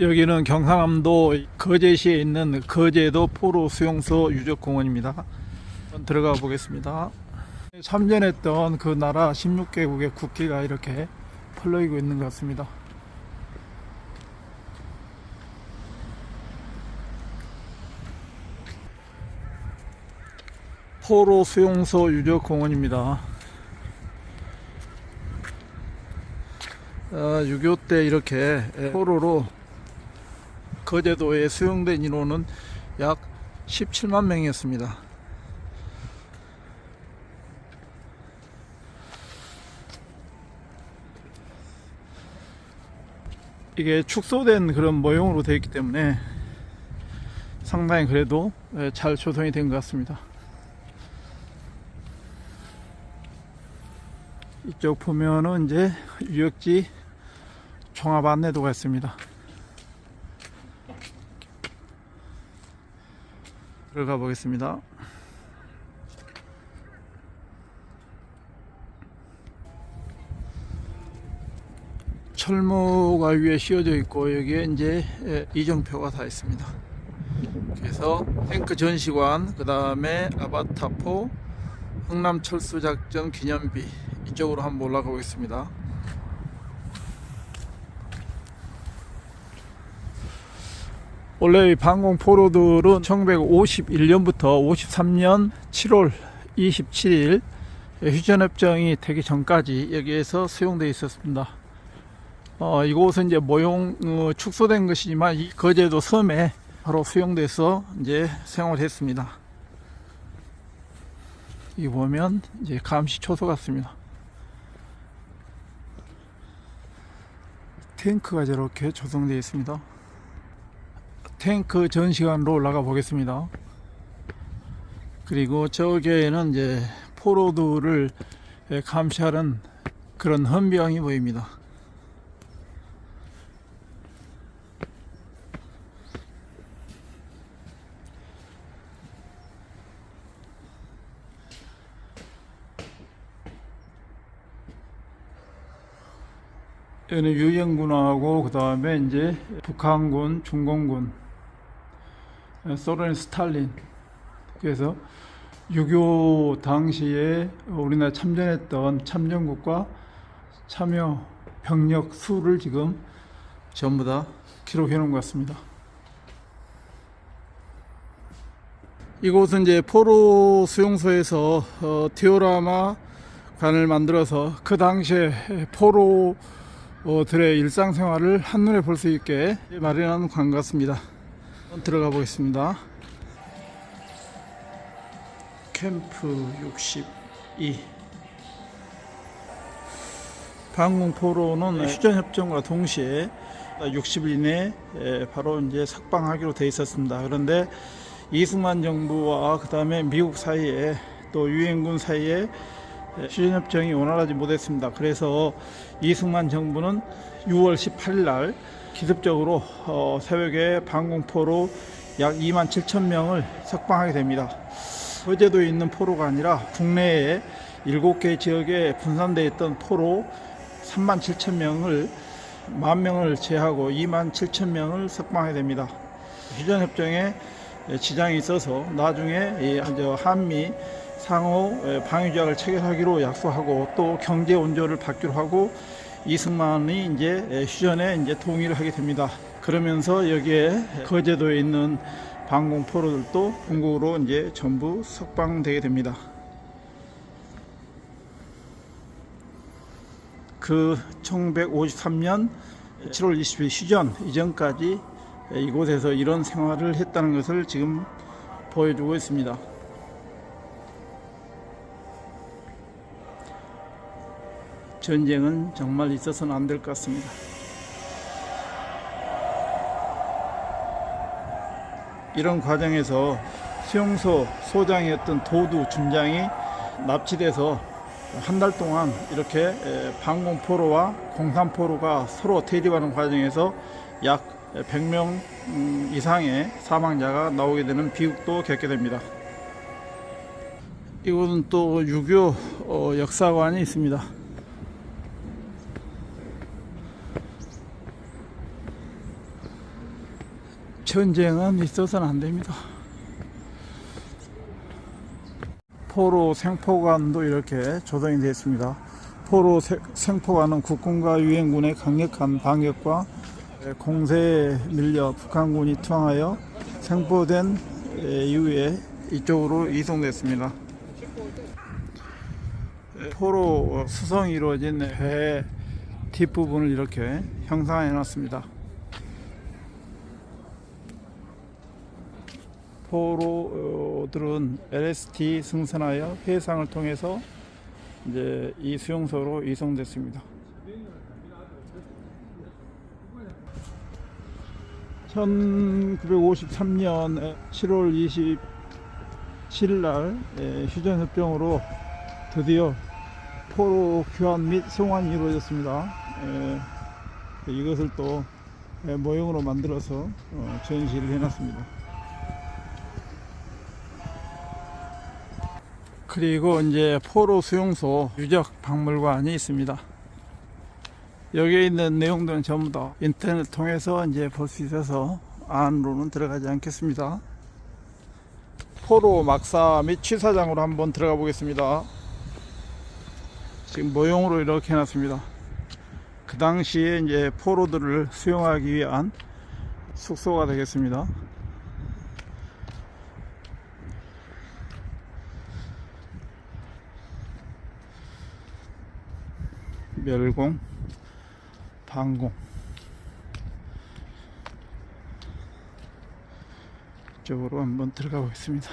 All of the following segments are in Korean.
여기는 경상남도 거제시에 있는 거제도 포로 수용소 유적공원입니다. 들어가 보겠습니다. 참전했던 그 나라 16개국의 국기가 이렇게 펄럭이고 있는 것 같습니다. 포로 수용소 유적공원입니다. 아, 6.25 때 이렇게 포로로 거제도에 수용된 인원은 약 17만 명이었습니다. 이게 축소된 그런 모형으로 되어 있기 때문에 상당히 그래도 예, 잘 조성이 된 것 같습니다. 이쪽 보면은 이제 유역지 종합 안내도가 있습니다. 들어가 보겠습니다. 철모가 위에 씌워져 있고 여기에 이제 예, 이정표가 다 있습니다. 그래서 탱크 전시관, 그 다음에 아바타포, 흥남철수작전 기념비 이쪽으로 한번 올라가 보겠습니다. 원래 이 방공 포로들은 1951년부터 53년 7월 27일 휴전협정이 되기 전까지 여기에서 수용되어 있었습니다. 어, 이곳은 이제 모형 어, 축소된 것이지만 이 거제도 섬에 바로 수용돼서 이제 생활했습니다. 이 보면 이제 감시 초소 같습니다. 탱크가 저렇게 조성되어 있습니다. 탱크 전시관으로 올라가 보겠습니다. 그리고 저기에는 이제 포로들을 감시하는 그런 헌병이 보입니다. 여기는 유엔군하고 그 다음에 이제 북한군, 중공군, 소련 스탈린. 그래서 6.25 당시에 우리나라 참전했던 참전국과 참여 병력 수를 지금 전부 다 기록해 놓은 것 같습니다. 이곳은 이제 포로 수용소에서 어, 디오라마 관을 만들어서 그 당시에 포로 어, 들의 일상생활을 한눈에 볼 수 있게 마련한 관 같습니다. 들어가 보겠습니다. 캠프 62 방공포로는 휴전협정과 동시에 60일 이내에 바로 이제 석방하기로 돼 있었습니다. 그런데 이승만 정부와 그 다음에 미국 사이에 또 유엔군 사이에 휴전협정이 원활하지 못했습니다. 그래서 이승만 정부는 6월 18일 날 기습적으로 어, 새벽에 방공포로 약 2만 7천 명을 석방하게 됩니다. 거제도에 있는 포로가 아니라 국내에 7개 지역에 분산되어 있던 포로 3만 7천 명을 만 명을 제하고 2만 7천 명을 석방하게 됩니다. 휴전협정에 지장이 있어서 나중에 이 한미 상호 방위조약을 체결하기로 약속하고 또 경제 원조를 받기로 하고 이승만이 이제 휴전에 이제 동의를 하게 됩니다. 그러면서 여기에 거제도에 있는 방공 포로들도 본국으로 이제 전부 석방되게 됩니다. 그 1953년 7월 20일 휴전 이전까지 이곳에서 이런 생활을 했다는 것을 지금 보여주고 있습니다. 전쟁은 정말 있어서는 안 될 것 같습니다. 이런 과정에서 수용소 소장이었던 도두 준장이 납치돼서 한 달 동안 이렇게 방공포로와 공산포로가 서로 대립하는 과정에서 약 100명 이상의 사망자가 나오게 되는 비극도 겪게 됩니다. 이곳은 또 유교 어, 역사관이 있습니다. 전쟁은 있어서는 안 됩니다. 포로 생포관도 이렇게 조성이 되어 있습니다. 포로 세- 생포관은 국군과 유엔군의 강력한 방역과 공세에 밀려 북한군이 투항하여 생포된 에, 이후에 이쪽으로 이송됐습니다. 에, 포로 수성이 이루어진 배 뒷부분을 이렇게 형상해 놨습니다. 포로들은 LST 승선하여 해상을 통해서 이제 이 수용소로 이송됐습니다. 1953년 7월 27일 날 에, 휴전 협정으로 드디어 포로 교환 및 송환이 이루어졌습니다. 에, 이것을 또 에, 모형으로 만들어서 어, 전시를 해놨습니다. 그리고 이제 포로 수용소 유적 박물관이 있습니다. 여기에 있는 내용들은 전부 다 인터넷 통해서 이제 볼 수 있어서 안으로는 들어가지 않겠습니다. 포로 막사 및 취사장으로 한번 들어가 보겠습니다. 지금 모형으로 이렇게 해놨습니다. 그 당시에 이제 포로들을 수용하기 위한 숙소가 되겠습니다. 멸공, 방공. 이쪽으로 한번 들어가 보겠습니다.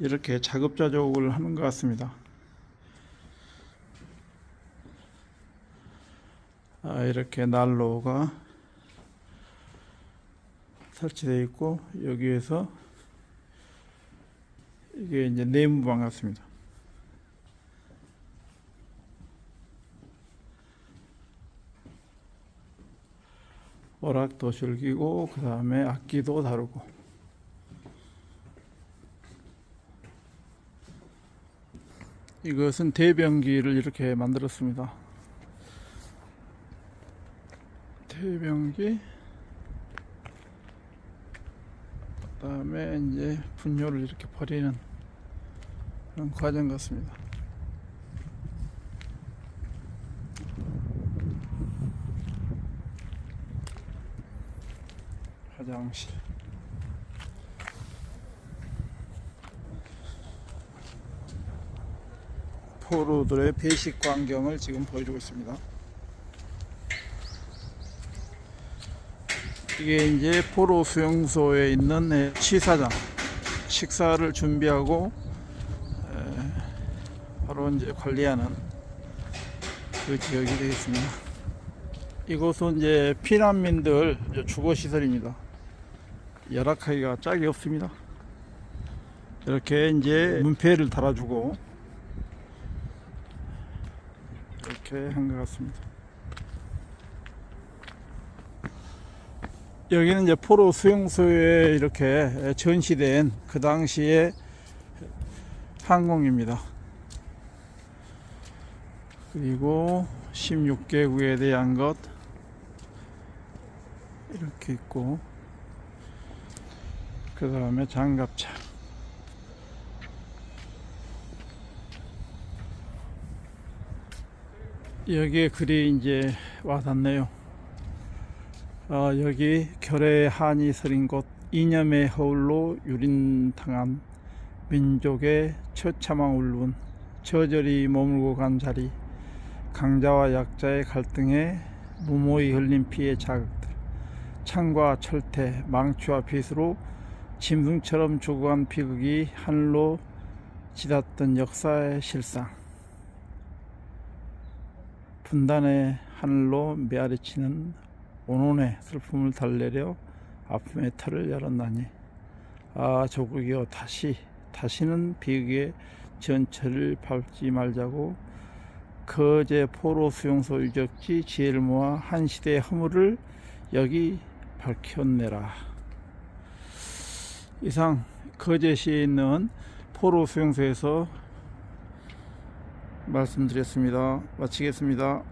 이렇게 자급자족을 하는 것 같습니다. 아, 이렇게 난로가 설치되어 있고 여기에서 이게 이제 내무방 같습니다. 오락도 즐기고 그 다음에 악기도 다루고 이것은 대변기를 이렇게 만들었습니다. 대변기 그 다음에 이제 분뇨를 이렇게 버리는 그런 과정 같습니다. 화장실. 포로들의 배식 광경을 지금 보여주고 있습니다. 이게 이제 포로 수용소에 있는 네, 취사장 식사를 준비하고 에, 바로 이제 관리하는 그 지역이 되겠습니다. 이곳은 이제 피난민들 주거 시설입니다. 열악하기가 짝이 없습니다. 이렇게 이제 문패를 달아주고 이렇게 한 것 같습니다. 여기는 이제 포로 수용소에 이렇게 전시된 그 당시의 항공입니다. 그리고 16개국에 대한 것. 이렇게 있고 그 다음에 장갑차. 여기에 글이 이제 와닿네요. 어, 여기 결의 한이 서린 곳 이념의 허울로 유린당한 민족의 처참한 울분 저절이 머물고 간 자리 강자와 약자의 갈등에 무모히 흘린 피의 자극들. 창과 철퇴 망치와 빗으로 짐승처럼 죽어간 비극이 하늘로 지났던 역사의 실상. 분단의 하늘로 메아리치는 온온의 슬픔을 달래려 아픔의 터를 열었나니. 아 조국이여 다시 다시는 비극의 전철을 밟지 말자고 거제 포로 수용소 유적지 모아 한 시대의 허물을 여기 밝혀내라 이상 거제시에 있는 포로 수용소에서 말씀드렸습니다. 마치겠습니다.